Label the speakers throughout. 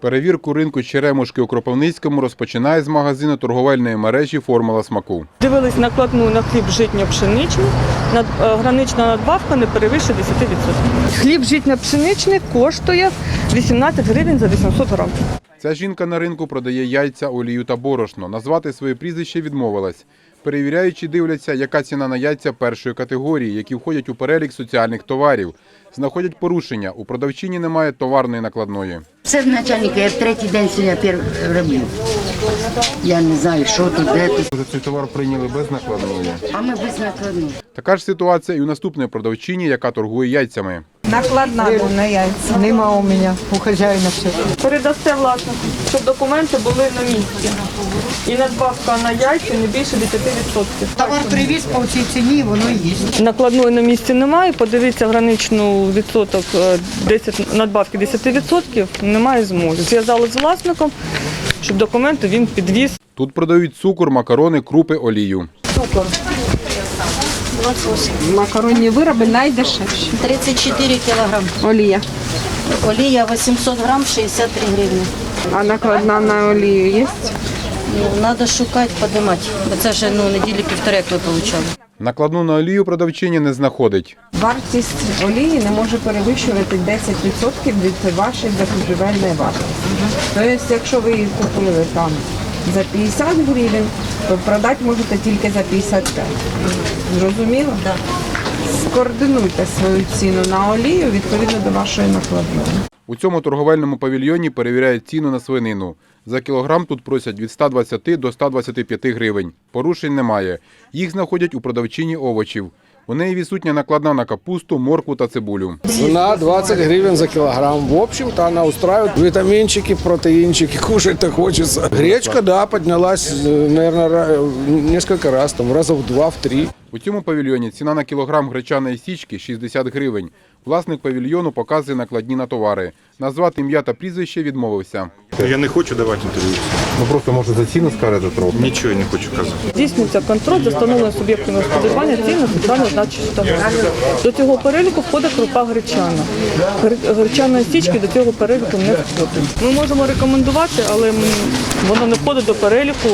Speaker 1: Перевірку ринку черемушки у Кропивницькому розпочинає з магазину торговельної мережі Формула смаку.
Speaker 2: Дивились накладну на хліб житньо-пшеничний. Над, е, гранична надбавка не перевищує 10%. Хліб житньо-пшеничний коштує 18 гривень за 800 грам.
Speaker 1: Ця жінка на ринку продає яйця, олію та борошно. Назвати своє прізвище відмовилась. Перевіряючи, дивляться, яка ціна на яйця першої категорії, які входять у перелік соціальних товарів. Знаходять порушення. У продавчині немає товарної накладної.
Speaker 3: Це начальник, я третій день сьогодні роблю. Я не знаю, що тут, де тут.
Speaker 1: Цей товар прийняли без накладної.
Speaker 3: А ми без накладної.
Speaker 1: Така ж ситуація і у наступної продавчині, яка торгує яйцями.
Speaker 4: Накладна був на яйця. Нема у мене, у хазяїна все.
Speaker 2: Передасте власнику, щоб документи були на місці. І надбавка на яйця не більше 10%.
Speaker 4: Товар привіз по цій ціні, воно є.
Speaker 2: Накладної на місці немає. Подивіться граничну відсоток е, 10, надбавки 10%. Немає змоги. Зв'язали з власником, щоб документи він підвіз.
Speaker 1: Тут продають цукор, макарони, крупи, олію.
Speaker 2: Цукор.
Speaker 5: Макаронні вироби найдешевші.
Speaker 6: 34 кілограм.
Speaker 5: Олія.
Speaker 6: Олія 800 грам 63 гривні.
Speaker 5: А накладна на олію є?
Speaker 6: Ну, треба шукати, подимати. Бо це вже ну, неділі півтори, як ви отримали.
Speaker 1: Накладну на олію продавчиня не знаходить.
Speaker 5: Вартість олії не може перевищувати 10% від вашої закупівельної вартості. Тобто, якщо ви її купили там за 50 гривень, то продати можете тільки за 55. Зрозуміло?
Speaker 6: Так.
Speaker 5: Скоординуйте свою ціну на олію відповідно до вашої накладної.
Speaker 1: У цьому торговельному павільйоні перевіряють ціну на свинину. За кілограм тут просять від 120 до 125 гривень. Порушень немає. Їх знаходять у продавчині овочів. У неї відсутня накладна на капусту, моркву та цибулю.
Speaker 7: Цена 20 гривен за килограмм. В общем-то, она устраивает витаминчики, протеинчики, кушать-то хочется. Гречка, да, поднялась, наверное, несколько раз, там, раза в два, в три.
Speaker 1: У цьому павільйоні ціна на кілограм гречаної січки 60 гривень. Власник павільйону показує накладні на товари. Назвати ім'я та прізвище відмовився.
Speaker 8: Я не хочу давати інтерв'ю.
Speaker 1: Ну просто може за ціну скажете трохи.
Speaker 8: Нічого я не хочу казати.
Speaker 2: Здійснюється контроль за встановленням суб'єктами господарювання ціни соціально значущі товари. До цього переліку входить крупа гречана. Гречаної стічки до цього переліку не входить. Ми можемо рекомендувати, але воно не входить до переліку,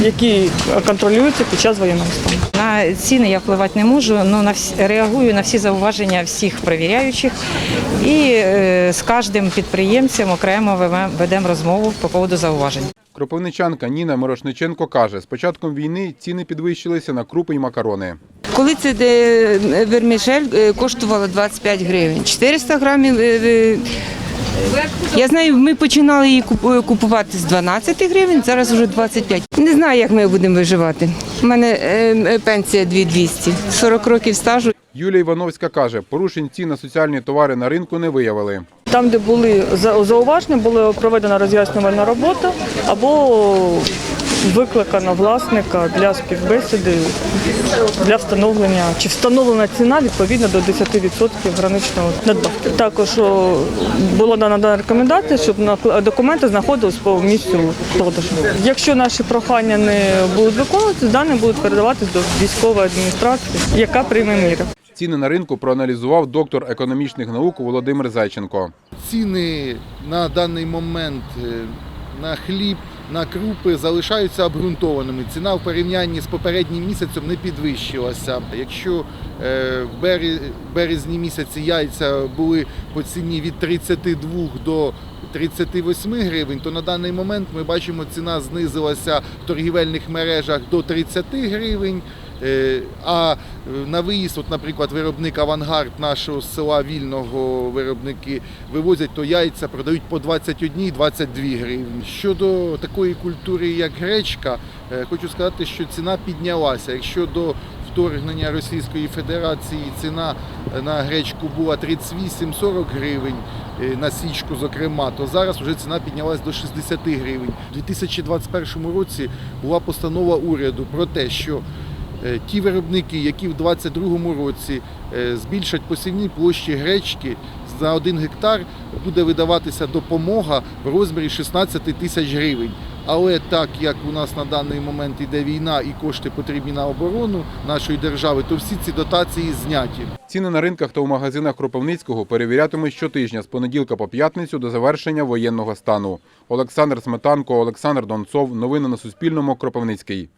Speaker 2: який контролюється під час воєнного стану.
Speaker 9: На ціни я впливати не можу, але на всі, реагую на всі зауваження всіх перевіряючих і е, з кожним підприємцем окремо ведемо- ведемо розмову по поводу зауважень.
Speaker 1: Кропивничанка Ніна Мирошниченко каже, з початком війни ціни підвищилися на крупи й макарони.
Speaker 10: Коли це де вермішель е, коштувала 25 гривень, 400 грамів. Е, е, Я знаю, ми починали її купувати з 12 гривень, зараз вже 25. Не знаю, як ми будемо виживати. У мене е, е, пенсія 2200, 40 років стажу.
Speaker 1: Юлія Івановська каже, порушень цін на соціальні товари на ринку не виявили.
Speaker 2: Там, де були зауваження, була проведена роз'яснювальна робота або викликано власника для співбесіди для встановлення чи встановлена ціна відповідно до 10% граничного надбавки. Також о, була дана рекомендація, щоб документи знаходились по місцю продажу. Якщо наші прохання не будуть виконуватися, дані будуть передаватись до військової адміністрації, яка прийме міри.
Speaker 1: Ціни на ринку проаналізував доктор економічних наук Володимир Зайченко.
Speaker 11: ціни на даний момент е, на хліб, на крупи залишаються обґрунтованими. Ціна в порівнянні з попереднім місяцем не підвищилася. Якщо е, в березні місяці яйця були по ціні від 32 до 38 гривень, то на даний момент ми бачимо, ціна знизилася в торгівельних мережах до 30 гривень. Е, А е, на виїзд, от, наприклад, виробник Авангард нашого села Вільного виробники вивозять то яйця, продають по 21-22 гривні. Щодо такої культури, як гречка, е, хочу сказати, що ціна піднялася. Якщо до вторгнення Російської Федерації ціна на гречку була 38-40 гривень на січку, зокрема, то зараз вже ціна піднялась до 60 гривень. У 2021 році була постанова уряду про те, що ті виробники, які в 2022 році е, збільшать посівні площі гречки за один гектар, буде видаватися допомога в розмірі 16 тисяч гривень. Але так як у нас на даний момент іде війна і кошти потрібні на оборону нашої держави, то всі ці дотації зняті.
Speaker 1: Ціни на ринках та у магазинах Кропивницького перевірятимуть щотижня з понеділка по п'ятницю до завершення воєнного стану. Олександр Сметанко, Олександр Донцов. Новини на Суспільному. Кропивницький.